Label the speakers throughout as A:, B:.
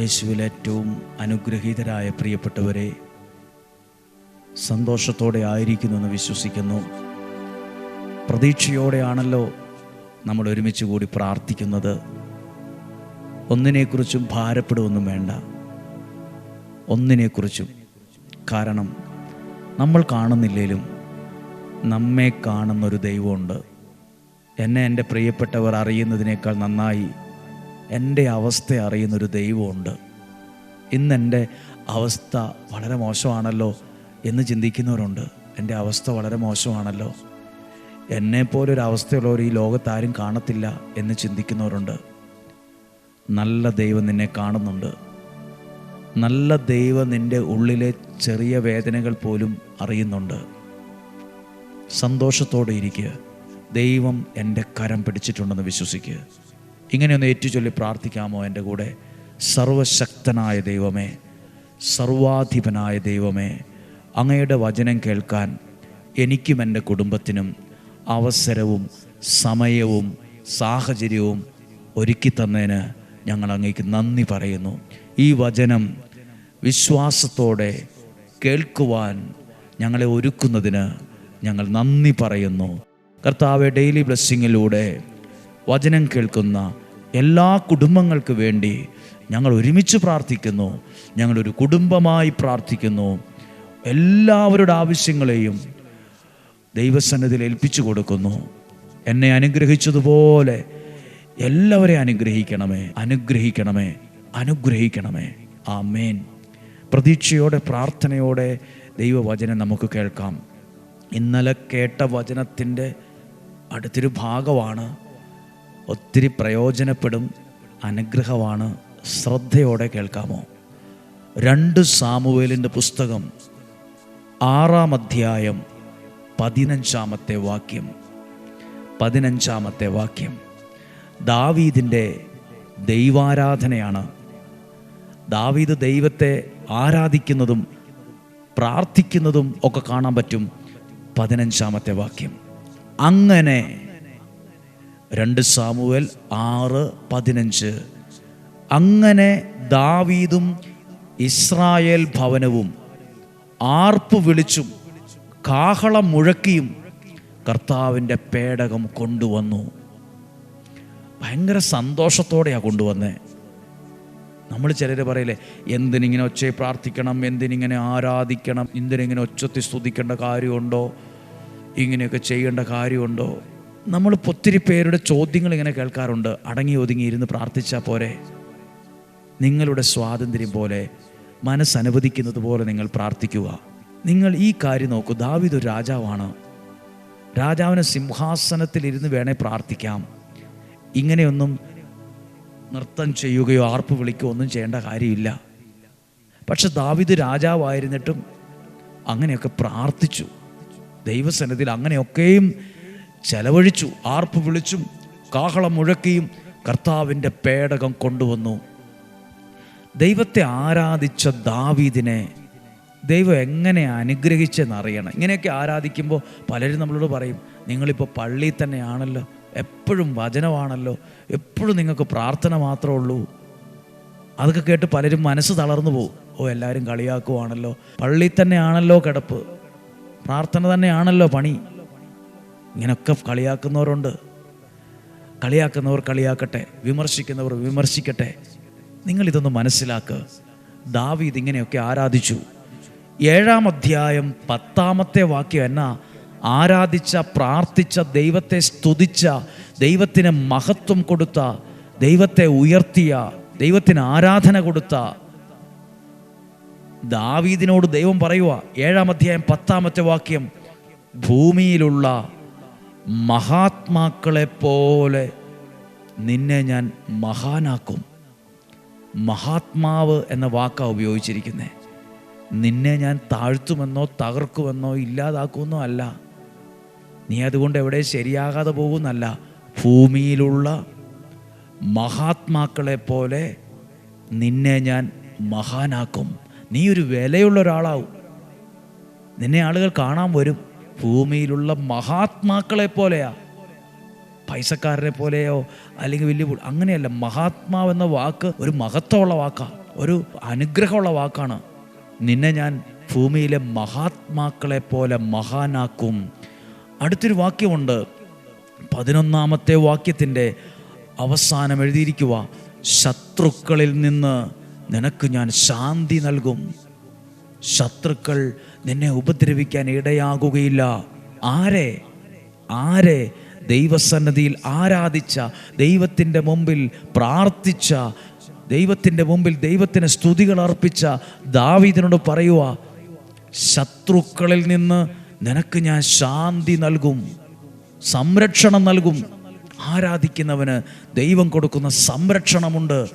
A: യേശുവിൽ ഏറ്റവും അനുഗ്രഹീതരായ പ്രിയപ്പെട്ടവരെ സന്തോഷത്തോടെ ആയിരിക്കുന്നെന്ന് വിശ്വസിക്കുന്നു. പ്രതീക്ഷയോടെയാണല്ലോ നമ്മൾ ഒരുമിച്ച് കൂടി പ്രാർത്ഥിക്കുന്നത്. ഒന്നിനെക്കുറിച്ചും ഭാരപ്പെടുവൊന്നും വേണ്ട. ഒന്നിനെക്കുറിച്ചും. കാരണം നമ്മൾ കാണുന്നില്ലേലും നമ്മെ കാണുന്നൊരു ദൈവമുണ്ട്. എന്നെ എന്റെ പ്രിയപ്പെട്ടവർ അറിയുന്നതിനേക്കാൾ നന്നായി എന്റെ അവസ്ഥ അറിയുന്നൊരു ദൈവമുണ്ട്. ഇന്ന് എന്റെ അവസ്ഥ വളരെ മോശമാണല്ലോ എന്ന് ചിന്തിക്കുന്നവരുണ്ട്. എന്റെ അവസ്ഥ വളരെ മോശമാണല്ലോ. എന്നെപ്പോലൊരവസ്ഥയുള്ളവർ ഈ ലോകത്താരും കാണത്തില്ല എന്ന് ചിന്തിക്കുന്നവരുണ്ട്. നല്ല ദൈവം നിന്നെ കാണുന്നുണ്ട്. നല്ല ദൈവം നിന്റെ ഉള്ളിലെ ചെറിയ വേദനകൾ പോലും അറിയുന്നുണ്ട്. സന്തോഷത്തോടെ ഇരിക്കുക ദൈവം എന്റെ കരം പിടിച്ചിട്ടുണ്ടെന്ന് വിശ്വസിക്കുക ഇങ്ങനെയൊന്ന് ഏറ്റുചൊല്ലി പ്രാർത്ഥിക്കാമോ എന്റെ കൂടെ? സർവശക്തനായ ദൈവമേ സർവാധിപനായ ദൈവമേ അങ്ങയുടെ വചനം കേൾക്കാൻ എനിക്കും എന്റെ കുടുംബത്തിനും അവസരവും സമയവും സാഹചര്യവും ഒരുക്കി തന്നതിന് ഞങ്ങൾ അങ്ങേക്ക് നന്ദി പറയുന്നു. ഈ വചനം വിശ്വാസത്തോടെ കേൾക്കുവാൻ ഞങ്ങളെ ഒരുക്കുന്നതിന് ഞങ്ങൾ നന്ദി പറയുന്നു. കർത്താവ് ഡെയിലി ബ്ലെസ്സിങ്ങിലൂടെ വചനം കേൾക്കുന്ന എല്ലാ കുടുംബങ്ങൾക്ക് വേണ്ടി ഞങ്ങൾ ഒരുമിച്ച് പ്രാർത്ഥിക്കുന്നു. ഞങ്ങളൊരു കുടുംബമായി പ്രാർത്ഥിക്കുന്നു. എല്ലാവരുടെ ആവശ്യങ്ങളെയും ദൈവസന്നിധിയിൽ ഏൽപ്പിച്ചു കൊടുക്കുന്നു. എന്നെ അനുഗ്രഹിച്ചതുപോലെ എല്ലാവരെയും അനുഗ്രഹിക്കണമേ. അനുഗ്രഹിക്കണമേ. അനുഗ്രഹിക്കണമേ. ആ മേൻ പ്രതീക്ഷയോടെ പ്രാർത്ഥനയോടെ ദൈവവചനം നമുക്ക് കേൾക്കാം. ഇന്നലെ കേട്ട വചനത്തിന്റെ അടുത്തൊരു ഭാഗമാണ് ഒത്തിരി പ്രയോജനപ്പെടും അനുഗ്രഹമാണ് ശ്രദ്ധയോടെ കേൾക്കാമോ? രണ്ട് സാമുവേലിന്റെ പുസ്തകം ആറാം അധ്യായം പതിനഞ്ചാമത്തെ വാക്യം. പതിനഞ്ചാമത്തെ വാക്യം. ദാവീദിന്റെ ദൈവാരാധനയാണ്. ദാവീദ് ദൈവത്തെ ആരാധിക്കുന്നതും പ്രാർത്ഥിക്കുന്നതും ഒക്കെ കാണാൻ പറ്റും പതിനഞ്ചാമത്തെ വാക്യം. അങ്ങനെ രണ്ട് സാമുവൽ ആറ് പതിനഞ്ച്. അങ്ങനെ ദാവീദും ഇസ്രായേൽ ഭവനവും ആർപ്പ് വിളിച്ചും കാഹളം മുഴക്കിയും കർത്താവിന്റെ പേടകം കൊണ്ടുവന്നു. ഭയങ്കര സന്തോഷത്തോടെയാണ് കൊണ്ടുവന്നേ. നമ്മൾ ചിലർ പറയില്ലേ എന്തിനിങ്ങനെ ഒച്ചയെ പ്രാർത്ഥിക്കണം എന്തിനിങ്ങനെ ആരാധിക്കണം എന്തിനിങ്ങനെ ഒച്ചത്തി സ്തുതിക്കേണ്ട കാര്യമുണ്ടോ ഇങ്ങനെയൊക്കെ ചെയ്യേണ്ട കാര്യമുണ്ടോ? നമ്മൾ ഒത്തിരി പേരുടെ ചോദ്യങ്ങൾ ഇങ്ങനെ കേൾക്കാറുണ്ട്. അടങ്ങി ഒതുങ്ങി ഇരുന്ന് പ്രാർത്ഥിച്ചാൽ പോരെ. നിങ്ങളുടെ സ്വാതന്ത്ര്യം പോലെ മനസ്സനുവദിക്കുന്നത് പോലെ നിങ്ങൾ പ്രാർത്ഥിക്കുക. നിങ്ങൾ ഈ കാര്യം നോക്കൂ. ദാവിദ് ഒരു രാജാവാണ്. രാജാവിന് സിംഹാസനത്തിൽ ഇരുന്ന് വേണേ പ്രാർത്ഥിക്കാം. ഇങ്ങനെയൊന്നും നൃത്തം ചെയ്യുകയോ ആർപ്പ് വിളിക്കുകയോ ഒന്നും ചെയ്യേണ്ട കാര്യമില്ല. പക്ഷെ ദാവിദ് രാജാവായിരുന്നിട്ടും അങ്ങനെയൊക്കെ പ്രാർത്ഥിച്ചു. ദൈവസന്നിധിയിൽ അങ്ങനെയൊക്കെയും ചെലവഴിച്ചു ആർപ്പ് വിളിച്ചും കാഹളം മുഴക്കിയും കർത്താവിന്റെ പേടകം കൊണ്ടുവന്നു. ദൈവത്തെ ആരാധിച്ച ദാവീദിനെ ദൈവം എങ്ങനെ അനുഗ്രഹിച്ചെന്നറിയണം. ഇങ്ങനെയൊക്കെ ആരാധിക്കുമ്പോൾ പലരും നമ്മളോട് പറയും നിങ്ങളിപ്പോൾ പള്ളിയിൽ തന്നെയാണല്ലോ എപ്പോഴും വചനമാണല്ലോ എപ്പോഴും നിങ്ങൾക്ക് പ്രാർത്ഥന മാത്രമേ ഉള്ളൂ. അതൊക്കെ കേട്ട് പലരും മനസ്സ് തളർന്നു പോകും. ഓ എല്ലാവരും കളിയാക്കുവാണല്ലോ പള്ളിയിൽ തന്നെയാണല്ലോ കിടപ്പ് പ്രാർത്ഥന തന്നെയാണല്ലോ പണി. ഇങ്ങനെയൊക്കെ കളിയാക്കുന്നവരുണ്ട്. കളിയാക്കുന്നവർ കളിയാക്കട്ടെ വിമർശിക്കുന്നവർ വിമർശിക്കട്ടെ. നിങ്ങളിതൊന്ന് മനസ്സിലാക്കുക ദാവീദ് ഇങ്ങനെയൊക്കെ ആരാധിച്ചു. ഏഴാം അധ്യായം പത്താമത്തെ വാക്യം എന്നാ? ആരാധിച്ച പ്രാർത്ഥിച്ച ദൈവത്തെ സ്തുതിച്ച ദൈവത്തിന് മഹത്വം കൊടുത്ത ദൈവത്തെ ഉയർത്തിയ ദൈവത്തിന് ആരാധന കൊടുത്ത. ദാവീദിനോട് ദൈവം പറയുക ഏഴാം അധ്യായം പത്താമത്തെ വാക്യം ഭൂമിയിലുള്ള മഹാത്മാക്കളെ പോലെ നിന്നെ ഞാൻ മഹാനാക്കും. മഹാത്മാവ് എന്ന വാക്കാണ് ഉപയോഗിച്ചിരിക്കുന്നത് നിന്നെ ഞാൻ താഴ്ത്തുമെന്നോ തകർക്കുമെന്നോ ഇല്ലാതാക്കുമെന്നോ അല്ല. നീ അതുകൊണ്ട് എവിടെ ശരിയാകാതെ പോകുന്നല്ല. ഭൂമിയിലുള്ള മഹാത്മാക്കളെ പോലെ നിന്നെ ഞാൻ മഹാനാക്കും. നീ ഒരു വിലയുള്ള ഒരാളാവും. നിന്നെ ആളുകൾ കാണാൻ വരും. ഭൂമിയിലുള്ള മഹാത്മാക്കളെ പോലെയാ. പൈസക്കാരനെ പോലെയോ അല്ലെങ്കിൽ വലിയ അങ്ങനെയല്ല. മഹാത്മാവെന്ന വാക്ക് ഒരു മഹത്വമുള്ള വാക്കാ. ഒരു അനുഗ്രഹമുള്ള വാക്കാണ്. നിന്നെ ഞാൻ ഭൂമിയിലെ മഹാത്മാക്കളെ പോലെ മഹാനാക്കും. അടുത്തൊരു വാക്യമുണ്ട്. പതിനൊന്നാമത്തെ വാക്യത്തിന്റെ അവസാനം എഴുതിയിരിക്കുക ശത്രുക്കളിൽ നിന്ന് നിനക്ക് ഞാൻ ശാന്തി നൽകും. ശത്രുക്കൾ നിന്നെ ഉപദ്രവിക്കാൻ ഇടയാകുകയില്ല. ആരെ? ആരെ? ദൈവസന്നദ്ധിയിൽ ആരാധിച്ച ദൈവത്തിന്റെ മുമ്പിൽ പ്രാർത്ഥിച്ച ദൈവത്തിന്റെ മുമ്പിൽ ദൈവത്തിന് സ്തുതികൾ അർപ്പിച്ച ദാവീദിനോട് പറയുക ശത്രുക്കളിൽ നിന്ന് നിനക്ക് ഞാൻ ശാന്തി നൽകും സംരക്ഷണം നൽകും. ആരാധിക്കുന്നവന് ദൈവം കൊടുക്കുന്ന സംരക്ഷണമുണ്ട്.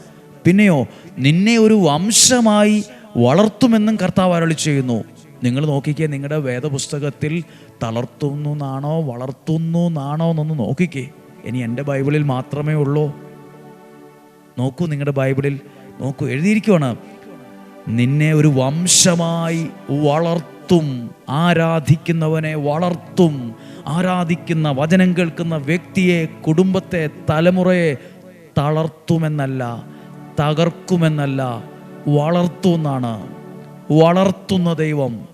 A: പിന്നെയോ നിന്നെ ഒരു വംശമായി വളർത്തുമെന്നും കർത്താവ് അരളി ചെയ്യുന്നു. നിങ്ങൾ നോക്കിക്കേ നിങ്ങളുടെ വേദപുസ്തകത്തിൽ തളർത്തുന്നു എന്നാണോ വളർത്തുന്നു എന്നാണോ എന്നൊന്ന് നോക്കിക്കേ. ഇനി എന്റെ ബൈബിളിൽ മാത്രമേ ഉള്ളൂ. നോക്കൂ നിങ്ങളുടെ ബൈബിളിൽ നോക്കൂ എഴുതിയിരിക്കുവാണ്. നിന്നെ ഒരു വംശമായി വളർത്തും ആരാധിക്കുന്നവനെ വളർത്തും ആരാധിക്കുന്ന വചനം കേൾക്കുന്ന വ്യക്തിയെ കുടുംബത്തെ തലമുറയെ തളർത്തുമെന്നല്ല തകർക്കുമെന്നല്ല വളർത്തുമെന്നാണ് വളർത്തുന്ന ദൈവം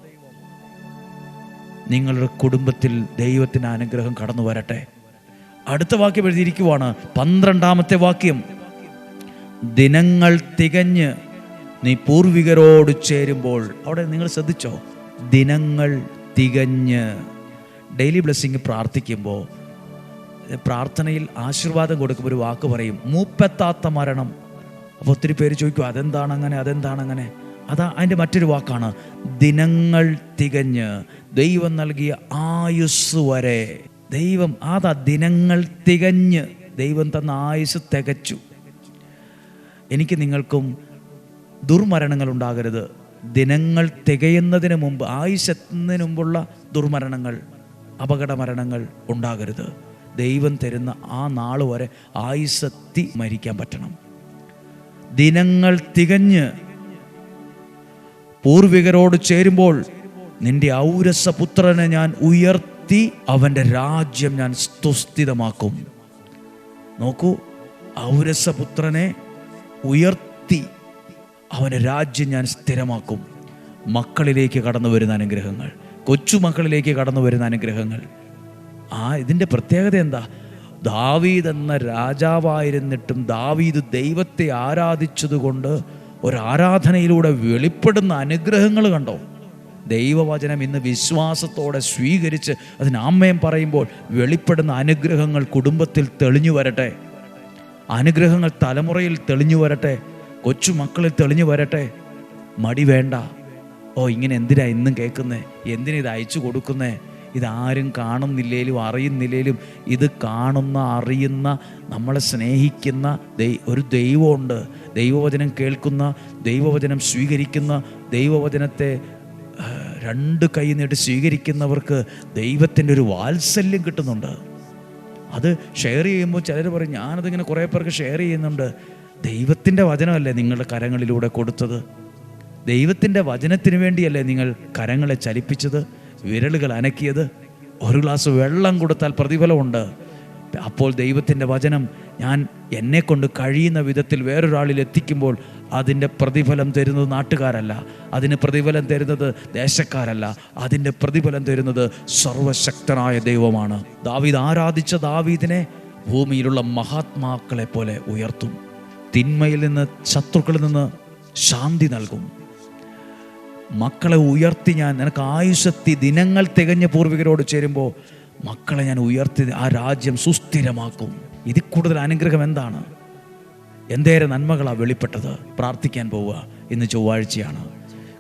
A: നിങ്ങളുടെ കുടുംബത്തിൽ ദൈവത്തിന് അനുഗ്രഹം കടന്നു വരട്ടെ. അടുത്ത വാക്യം എഴുതിയിരിക്കുവാണ്. പന്ത്രണ്ടാമത്തെ വാക്യം. ദിനങ്ങൾ തികഞ്ഞ് നീ പൂർവികരോട് ചേരുമ്പോൾ. അവിടെ നിങ്ങൾ ശ്രദ്ധിച്ചോ? ദിനങ്ങൾ തികഞ്ഞ് ഡെയിലി ബ്ലെസ്സിങ് പ്രാർത്ഥിക്കുമ്പോൾ പ്രാർത്ഥനയിൽ ആശീർവാദം കൊടുക്കുമ്പോൾ ഒരു വാക്ക് പറയും. മൂപ്പെത്താത്ത മരണം. അപ്പോൾ ഒത്തിരി പേര് ചോദിക്കും അതെന്താണ് അങ്ങനെ അതെന്താണ് അങ്ങനെ അതാ അതിന്റെ മറ്റൊരു വാക്കാണ് ദിനങ്ങൾ തികഞ്ഞ് ദൈവം നൽകിയ ആയുസ് വരെ. ദൈവം അതാ ദിനങ്ങൾ തികഞ്ഞ് ദൈവം തന്ന ആയുസ് തികച്ചു. എനിക്ക് നിങ്ങൾക്കും ദുർമരണങ്ങൾ ഉണ്ടാകരുത് ദിനങ്ങൾ തികയുന്നതിന് മുമ്പ് ആയുസെത്തുന്നതിന് മുമ്പുള്ള ദുർമരണങ്ങൾ അപകട മരണങ്ങൾ ഉണ്ടാകരുത്. ദൈവം തരുന്ന ആ നാൾ വരെ ആയുസെത്തി മരിക്കാൻ പറ്റണം. ദിനങ്ങൾ തികഞ്ഞ് പൂർവികരോട് ചേരുമ്പോൾ നിന്റെ ഔരസപുത്രനെ ഞാൻ ഉയർത്തി അവന്റെ രാജ്യം ഞാൻ സ്തുസ്ഥിതമാക്കും നോക്കൂ ഔരസപുത്രനെ ഉയർത്തി അവന്റെ രാജ്യം ഞാൻ സ്ഥിരമാക്കും. മക്കളിലേക്ക് കടന്നു വരുന്ന അനുഗ്രഹങ്ങൾ കൊച്ചുമക്കളിലേക്ക് കടന്നു വരുന്ന അനുഗ്രഹങ്ങൾ. ആ ഇതിന്റെ പ്രത്യേകത എന്താ? ദാവീദ് എന്ന രാജാവായിരുന്നിട്ടും ദാവീദ് ദൈവത്തെ ആരാധിച്ചതുകൊണ്ട് ഒരു ആരാധനയിലൂടെ വെളിപ്പെടുന്ന അനുഗ്രഹങ്ങൾ കണ്ടോ? ദൈവവചനം ഇന്ന് വിശ്വാസത്തോടെ സ്വീകരിച്ച് അതിന് ആമ്മയം പറയുമ്പോൾ വെളിപ്പെടുന്ന അനുഗ്രഹങ്ങൾ കുടുംബത്തിൽ തെളിഞ്ഞു വരട്ടെ. അനുഗ്രഹങ്ങൾ തലമുറയിൽ തെളിഞ്ഞു വരട്ടെ. കൊച്ചുമക്കളിൽ തെളിഞ്ഞു വരട്ടെ. മടി വേണ്ട. ഓ ഇങ്ങനെ എന്തിനാ ഇന്നും കേൾക്കുന്നേ? എന്തിനാ ഇത് അയച്ചു കൊടുക്കുന്നേ? ഇതാരും കാണുന്നില്ലേലും അറിയുന്നില്ലേലും ഇത് കാണുന്ന അറിയുന്ന നമ്മളെ സ്നേഹിക്കുന്ന ദൈ ഒരു ദൈവമുണ്ട്. ദൈവവചനം കേൾക്കുന്ന ദൈവവചനം സ്വീകരിക്കുന്ന ദൈവവചനത്തെ രണ്ട് കൈ നീട്ടി സ്വീകരിക്കുന്നവർക്ക് ദൈവത്തിന്റെ ഒരു വാത്സല്യം കിട്ടുന്നുണ്ട്. അത് ഷെയർ ചെയ്യുമ്പോൾ ചിലർ പറയും ഞാനതിങ്ങനെ കുറേ പേർക്ക് ഷെയർ ചെയ്യുന്നുണ്ട്. ദൈവത്തിന്റെ വചനമല്ലേ നിങ്ങളുടെ കരങ്ങളിലൂടെ കൊടുത്തത്? ദൈവത്തിന്റെ വചനത്തിന് വേണ്ടിയല്ലേ നിങ്ങൾ കരങ്ങളെ ചലിപ്പിച്ചത്? വിരലുകൾ അനക്കിയത് ഒരു ഗ്ലാസ് വെള്ളം കൊടുത്താൽ പ്രതിഫലമുണ്ട്. അപ്പോൾ ദൈവത്തിന്റെ വചനം ഞാൻ എന്നെ കൊണ്ട് കഴിയുന്ന വിധത്തിൽ വേറൊരാളിൽ എത്തിക്കുമ്പോൾ അതിന്റെ പ്രതിഫലം തരുന്നത് നാട്ടുകാരല്ല. അതിന് പ്രതിഫലം തരുന്നത് ദേശക്കാരല്ല. അതിന്റെ പ്രതിഫലം തരുന്നത് സർവശക്തനായ ദൈവമാണ്. ദാവീദ് ആരാധിച്ച ദാവീദിനെ ഭൂമിയിലുള്ള മഹാത്മാക്കളെ പോലെ ഉയർത്തും. തിന്മയിൽ നിന്ന് ശത്രുക്കളിൽ നിന്ന് ശാന്തി നൽകും. മക്കളെ ഉയർത്തി ഞാൻ നിനക്ക് ആയുഷത്തി ദിനങ്ങൾ തികഞ്ഞ പൂർവികരോട് ചേരുമ്പോൾ മക്കളെ ഞാൻ ഉയർത്തി ആ രാജ്യം സുസ്ഥിരമാക്കും. ഇതിൽ കൂടുതൽ അനുഗ്രഹം എന്താണ്? എന്തേറെ നന്മകളാണ് വെളിപ്പെട്ടത്? പ്രാർത്ഥിക്കാൻ പോവുക. ഇന്ന് ചൊവ്വാഴ്ചയാണ്.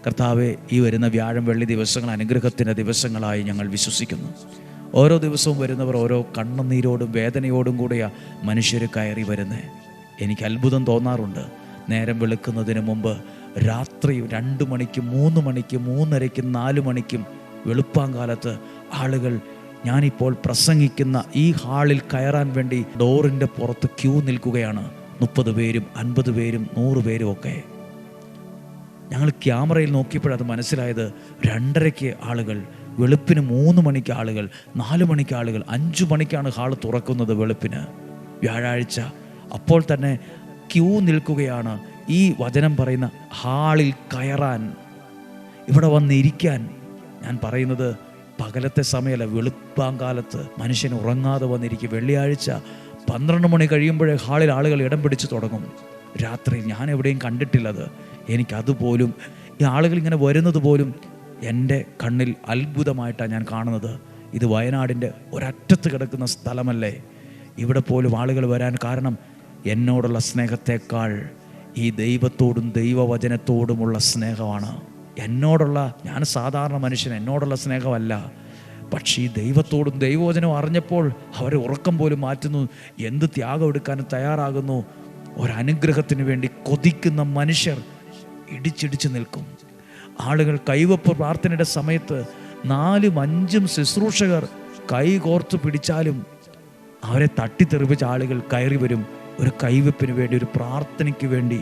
A: കർത്താവ് ഈ വരുന്ന വ്യാഴം വെള്ളി ദിവസങ്ങൾ അനുഗ്രഹത്തിന്റെ ദിവസങ്ങളായി ഞങ്ങൾ വിശ്വസിക്കുന്നു. ഓരോ ദിവസവും വരുന്നവർ ഓരോ കണ്ണുനീരോടും വേദനയോടും കൂടിയാണ് മനുഷ്യർ കയറി വരുന്നേ. എനിക്ക് അത്ഭുതം തോന്നാറുണ്ട്. നേരം വെളുക്കുന്നതിന് മുമ്പ് രാത്രി രണ്ട് മണിക്കും മൂന്ന് മണിക്കും മൂന്നരയ്ക്കും നാല് മണിക്കും വെളുപ്പാങ്കാലത്ത് ആളുകൾ ഞാനിപ്പോൾ പ്രസംഗിക്കുന്ന ഈ ഹാളിൽ കയറാൻ വേണ്ടി ഡോറിന്റെ പുറത്ത് ക്യൂ നിൽക്കുകയാണ്. മുപ്പത് പേരും അൻപത് പേരും നൂറ് പേരും ഒക്കെ. ഞങ്ങൾ ക്യാമറയിൽ നോക്കിയപ്പോഴത് മനസ്സിലായത്. രണ്ടരയ്ക്ക് ആളുകൾ വെളുപ്പിന് മൂന്ന് മണിക്ക് ആളുകൾ നാല് മണിക്ക് ആളുകൾ അഞ്ചു മണിക്കാണ് ഹാൾ തുറക്കുന്നത് വെളുപ്പിന്. വ്യാഴാഴ്ച. അപ്പോൾ തന്നെ ക്യൂ നിൽക്കുകയാണ്. ഈ വചനം പറയുന്ന ഹാളിൽ കയറാൻ ഇവിടെ വന്നിരിക്കാൻ ഞാൻ പറയുന്നത് പകലത്തെ സമയമല്ല വെളുപ്പാങ്കാലത്ത് മനുഷ്യൻ ഉറങ്ങാതെ വന്നിരിക്കും. വെള്ളിയാഴ്ച പന്ത്രണ്ട് മണി കഴിയുമ്പോഴേ ഹാളിൽ ആളുകൾ ഇടം പിടിച്ച് തുടങ്ങും. രാത്രി ഞാൻ എവിടെയും കണ്ടിട്ടില്ലത്. എനിക്കതുപോലും ഈ ആളുകൾ ഇങ്ങനെ വരുന്നത് പോലും എന്റെ കണ്ണിൽ അത്ഭുതമായിട്ടാണ് ഞാൻ കാണുന്നത്. ഇത് വയനാടിന്റെ ഒരറ്റത്ത് കിടക്കുന്ന സ്ഥലമല്ലേ? ഇവിടെ പോലും ആളുകൾ വരാൻ കാരണം എന്നോടുള്ള സ്നേഹത്തെക്കാൾ ഈ ദൈവത്തോടും ദൈവവചനത്തോടുമുള്ള സ്നേഹമാണ്. എന്നോടുള്ള ഞാൻ സാധാരണ മനുഷ്യൻ എന്നോടുള്ള സ്നേഹമല്ല. പക്ഷേ ഈ ദൈവത്തോടും ദൈവവചനം അറിഞ്ഞപ്പോൾ അവരെ ഉറക്കം പോലും മാറ്റുന്നു. എന്ത് ത്യാഗം എടുക്കാനും തയ്യാറാകുന്നു? ഒരനുഗ്രഹത്തിന് വേണ്ടി കൊതിക്കുന്ന മനുഷ്യർ ഇടിച്ചിടിച്ച് നിൽക്കും. ആളുകൾ കൈവപ്പ് പ്രാർത്ഥനയുടെ സമയത്ത് നാലും അഞ്ചും ശുശ്രൂഷകർ കൈ കോർത്ത് പിടിച്ചാലും അവരെ തട്ടിത്തെറിപ്പിച്ച ആളുകൾ കയറി വരും. ഒരു കൈവെപ്പിന് വേണ്ടി ഒരു പ്രാർത്ഥനയ്ക്ക് വേണ്ടി.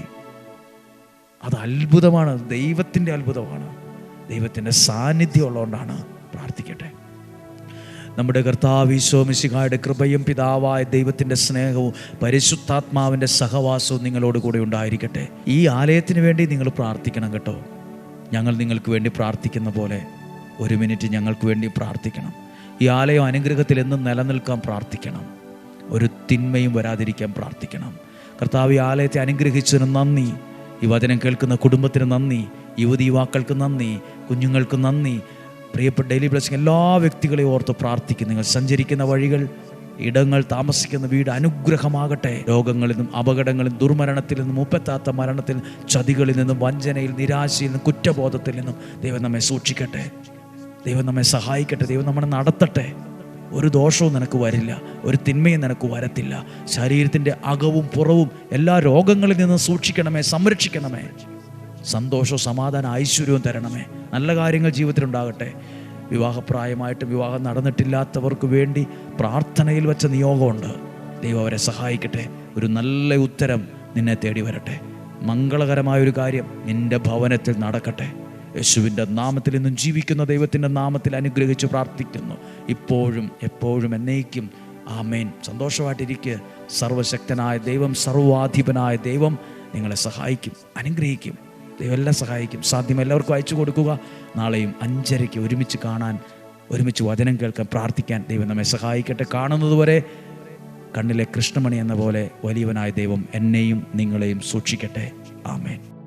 A: അത് അത്ഭുതമാണ്. ദൈവത്തിന്റെ അത്ഭുതമാണ്. ദൈവത്തിന്റെ സാന്നിധ്യം ഉള്ളതുകൊണ്ടാണ് പ്രാർത്ഥിക്കട്ടെ. നമ്മുടെ കർത്താവ് ഈശോമിശിഹായുടെ കൃപയും പിതാവായ ദൈവത്തിന്റെ സ്നേഹവും പരിശുദ്ധാത്മാവിന്റെ സഹവാസവും നിങ്ങളോട് കൂടെ ഉണ്ടായിരിക്കട്ടെ. ഈ ആലയത്തിന് വേണ്ടി നിങ്ങൾ പ്രാർത്ഥിക്കണം കേട്ടോ. ഞങ്ങൾ നിങ്ങൾക്ക് വേണ്ടി പ്രാർത്ഥിക്കുന്ന പോലെ ഒരു മിനിറ്റ് ഞങ്ങൾക്ക് വേണ്ടി പ്രാർത്ഥിക്കണം. ഈ ആലയം അനുഗ്രഹത്തിൽ എന്നും നിലനിൽക്കാൻ പ്രാർത്ഥിക്കണം. ഒരു തിന്മയും വരാതിരിക്കാൻ പ്രാർത്ഥിക്കണം. കർത്താവ് ഈ ആലയത്തെ അനുഗ്രഹിച്ചതിന് നന്ദി. ഈ വചനം കേൾക്കുന്ന കുടുംബത്തിന് നന്ദി. യുവതി യുവാക്കൾക്ക് നന്ദി. കുഞ്ഞുങ്ങൾക്ക് നന്ദി. പ്രിയപ്പെട്ട ഡെയിലി ബ്ലസ്സിംഗ് എല്ലാ വ്യക്തികളെയും ഓർത്ത് പ്രാർത്ഥിക്കും. നിങ്ങൾ സഞ്ചരിക്കുന്ന വഴികൾ ഇടങ്ങൾ താമസിക്കുന്ന വീട് അനുഗ്രഹമാകട്ടെ. രോഗങ്ങളിൽ നിന്നും അപകടങ്ങളിൽ നിന്നും ദുർമരണത്തിൽ നിന്നും മുപ്പത്താത്ത മരണത്തിൽ ചതികളിൽ നിന്നും വഞ്ചനയിൽ നിരാശയിൽ നിന്നും കുറ്റബോധത്തിൽ നിന്നും ദൈവം നമ്മെ സൂക്ഷിക്കട്ടെ. ദൈവം നമ്മെ സഹായിക്കട്ടെ. ദൈവം നമ്മളെ നടത്തട്ടെ. ഒരു ദോഷവും നിനക്ക് വരില്ല ഒരു തിന്മയും നിനക്ക് വരത്തില്ല. ശരീരത്തിന്റെ അകവും പുറവും എല്ലാ രോഗങ്ങളിൽ നിന്നും സൂക്ഷിക്കണമേ സംരക്ഷിക്കണമേ. സന്തോഷവും സമാധാനം ഐശ്വര്യവും തരണമേ. നല്ല കാര്യങ്ങൾ ജീവിതത്തിലുണ്ടാകട്ടെ വിവാഹപ്രായമായിട്ട് വിവാഹം നടന്നിട്ടില്ലാത്തവർക്ക് വേണ്ടി പ്രാർത്ഥനയിൽ വെച്ച നിയോഗമുണ്ട്. ദൈവം അവരെ സഹായിക്കട്ടെ. ഒരു നല്ല ഉത്തരം നിന്നെ തേടി വരട്ടെ. മംഗളകരമായ ഒരു കാര്യം നിന്റെ ഭവനത്തിൽ നടക്കട്ടെ. യേശുവിന്റെ നാമത്തിൽ നിന്നും ജീവിക്കുന്ന ദൈവത്തിന്റെ നാമത്തിൽ അനുഗ്രഹിച്ച് പ്രാർത്ഥിക്കുന്നു. ഇപ്പോഴും എപ്പോഴും എന്നേക്കും. ആമേൻ. സന്തോഷമായിട്ടിരിക്കുക സർവശക്തനായ ദൈവം സർവാധിപനായ ദൈവം നിങ്ങളെ സഹായിക്കും അനുഗ്രഹിക്കും. ദൈവം എല്ലാം സഹായിക്കും. സാധ്യം എല്ലാവർക്കും അയച്ചു കൊടുക്കുക. നാളെയും അഞ്ചരയ്ക്ക് ഒരുമിച്ച് കാണാൻ ഒരുമിച്ച് വചനം കേൾക്കാൻ പ്രാർത്ഥിക്കാൻ ദൈവം നമ്മെ സഹായിക്കട്ടെ. കാണുന്നതുവരെ കണ്ണിലെ കൃഷ്ണമണി എന്ന പോലെ വലിയവനായ ദൈവം എന്നെയും നിങ്ങളെയും സൂക്ഷിക്കട്ടെ. ആമേൻ.